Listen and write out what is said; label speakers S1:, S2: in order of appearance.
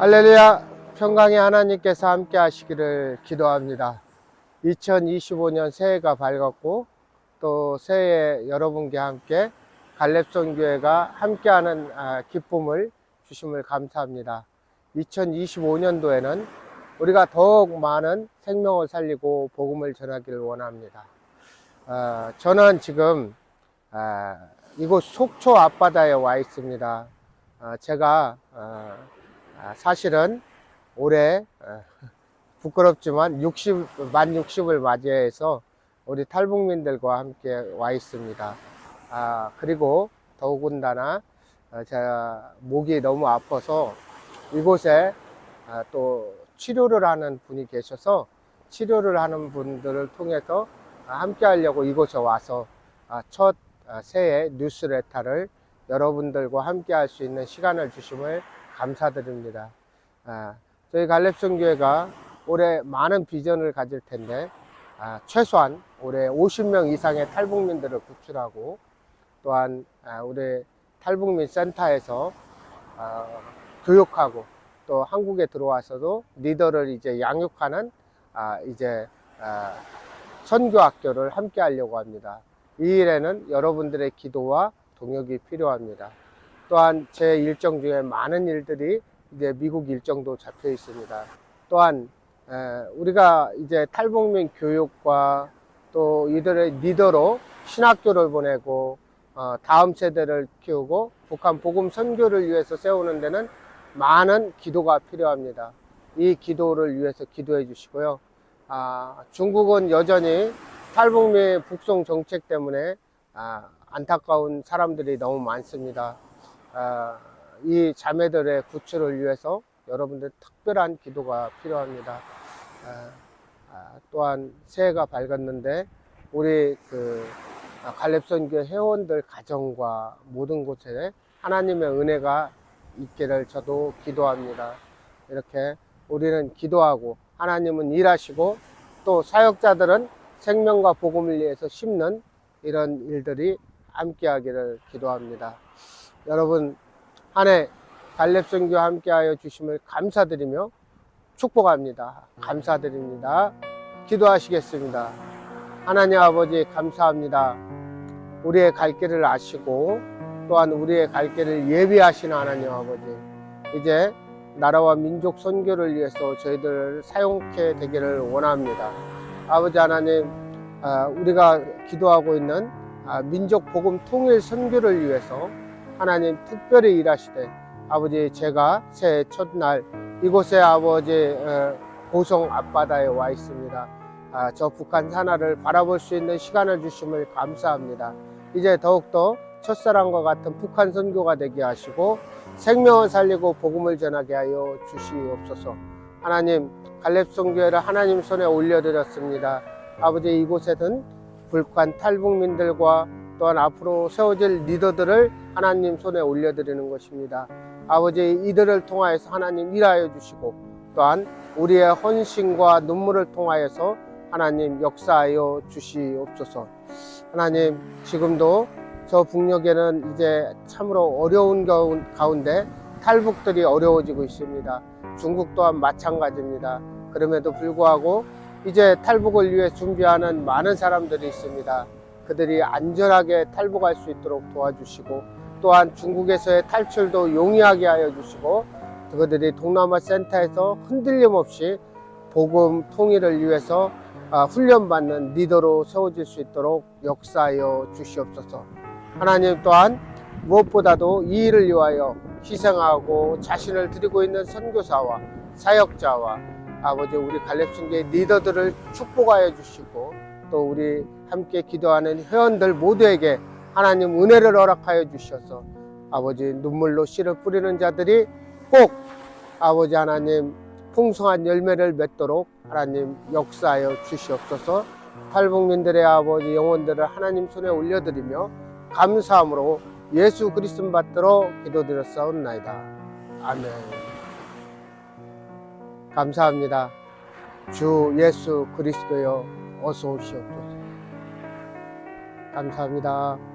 S1: 할렐루야. 평강의 하나님께서 함께 하시기를 기도합니다. 2025년 새해가 밝았고 또 새해 여러분께 함께 갈렙선 교회가 함께하는 아, 기쁨을 주심을 감사합니다. 2025년도에는 우리가 더욱 많은 생명을 살리고 복음을 전하기를 원합니다. 아, 저는 지금 아, 이곳 속초 앞바다에 와 있습니다. 아, 제가 사실은 올해 어, 부끄럽지만 60, 만 60을 맞이해서 우리 탈북민들과 함께 와 있습니다. 아, 그리고 더군다나 어, 제가 목이 너무 아파서 이곳에 아, 또 치료를 하는 분이 계셔서 치료를 하는 분들을 통해서 아, 함께 하려고 이곳에 와서 아, 첫 아, 새해 뉴스레터를 여러분들과 함께 할 수 있는 시간을 주심을 감사드립니다. 아, 저희 갈렙성 교회가 올해 많은 비전을 가질 텐데 아, 최소한 올해 50명 이상의 탈북민들을 구출하고 또한 아, 우리 탈북민 센터에서 아, 교육하고 또 한국에 들어와서도 리더를 이제 양육하는 아, 이제 아, 선교학교를 함께 하려고 합니다. 이 일에는 여러분들의 기도와 동역이 필요합니다. 또한 제 일정 중에 많은 일들이 이제 미국 일정도 잡혀 있습니다. 또한 에, 우리가 이제 탈북민 교육과 또 이들의 리더로 신학교를 보내고 어, 다음 세대를 키우고 북한 복음 선교를 위해서 세우는 데는 많은 기도가 필요합니다. 이 기도를 위해서 기도해 주시고요. 아, 중국은 여전히 탈북민 북송 정책 때문에 아, 안타까운 사람들이 너무 많습니다. 아, 이 자매들의 구출을 위해서 여러분들 특별한 기도가 필요합니다. 아, 아, 또한 새해가 밝았는데 우리 그 아, 갈렙선교 회원들 가정과 모든 곳에 하나님의 은혜가 있기를 저도 기도합니다. 이렇게 우리는 기도하고 하나님은 일하시고 또 사역자들은 생명과 복음을 위해서 심는 이런 일들이 함께하기를 기도합니다. 여러분 한해 갈렙선교 함께하여 주심을 감사드리며 축복합니다. 감사드립니다. 기도하시겠습니다. 하나님 아버지 감사합니다. 우리의 갈 길을 아시고 또한 우리의 갈 길을 예비하시는 하나님 아버지 이제 나라와 민족 선교를 위해서 저희들을 사용케 되기를 원합니다. 아버지 하나님 아, 우리가 기도하고 있는 아, 민족 복음 통일 선교를 위해서 하나님 특별히 일하시되 아버지 제가 새해 첫날 이곳에 아버지 어, 고성 앞바다에 와 있습니다. 아, 저 북한 산하를 바라볼 수 있는 시간을 주심을 감사합니다. 이제 더욱더 첫사랑과 같은 북한 선교가 되게 하시고 생명을 살리고 복음을 전하게 하여 주시옵소서. 하나님 갈렙성 교회를 하나님 손에 올려드렸습니다. 아버지 이곳에는 불판 탈북민들과 또한 앞으로 세워질 리더들을 하나님 손에 올려드리는 것입니다. 아버지 이들을 통하여서 하나님 일하여 주시고 또한 우리의 헌신과 눈물을 통하여서 하나님 역사하여 주시옵소서. 하나님 지금도 저 북녘에는 이제 참으로 어려운 가운- 가운데 탈북들이 어려워지고 있습니다. 중국 또한 마찬가지입니다. 그럼에도 불구하고 이제 탈북을 위해 준비하는 많은 사람들이 있습니다. 그들이 안전하게 탈북할 수 있도록 도와주시고 또한 중국에서의 탈출도 용이하게 하여 주시고 그들이 동남아 센터에서 흔들림 없이 복음 통일을 위해서 아, 훈련받는 리더로 세워질 수 있도록 역사하여 주시옵소서. 하나님 또한 무엇보다도 이 일을 위하여 희생하고 자신을 드리고 있는 선교사와 사역자와 아버지 우리 갈렙신교의 리더들을 축복하여 주시고 또 우리 함께 기도하는 회원들 모두에게 하나님 은혜를 허락하여 주셔서 아버지 눈물로 씨를 뿌리는 자들이 꼭 아버지 하나님 풍성한 열매를 맺도록 하나님 역사하여 주시옵소서. 탈북민들의 아버지 영혼들을 하나님 손에 올려드리며 감사함으로 예수 그리스도 받들어 기도드렸사옵나이다. 아멘. 감사합니다. 주 예수 그리스도여 어서 오시옵소서 감사합니다.